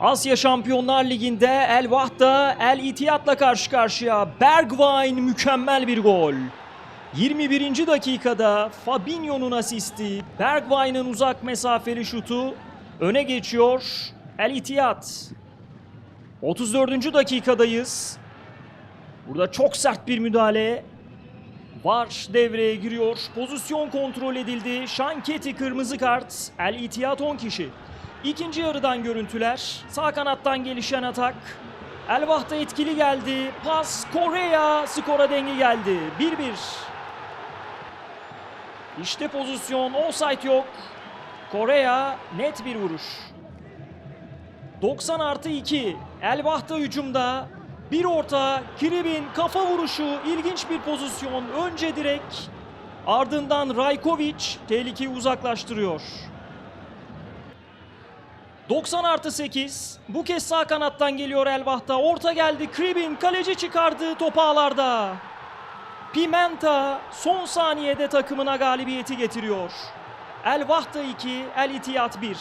Asya Şampiyonlar Ligi'nde El Vahda El İtiyat'la karşı karşıya. Bergwijn mükemmel bir gol. 21. dakikada Fabinho'nun asisti, Bergwijn'ın uzak mesafeli şutu öne geçiyor El İtiyat. 34. dakikadayız. Burada çok sert bir müdahale. Var devreye giriyor. Pozisyon kontrol edildi. Şanketi kırmızı kart. El İtiyat 10 kişi. İkinci yarıdan görüntüler. Sağ kanattan gelişen atak. El Vahda etkili geldi. Pas Korea skora dengi geldi. 1-1. İşte pozisyon. Offside yok. Korea net bir vuruş. 90 artı 2. El Vahda hücumda. Bir orta. Kribin kafa vuruşu. ilginç bir pozisyon. Önce direk. Ardından Rajkovic tehlikeyi uzaklaştırıyor. 90 artı 8. Bu kez sağ kanattan geliyor El Vahda. Orta geldi. Kribin kaleci çıkardı top. Pimenta son saniyede takımına galibiyeti getiriyor. El Vahda 2, El İtiyat 1.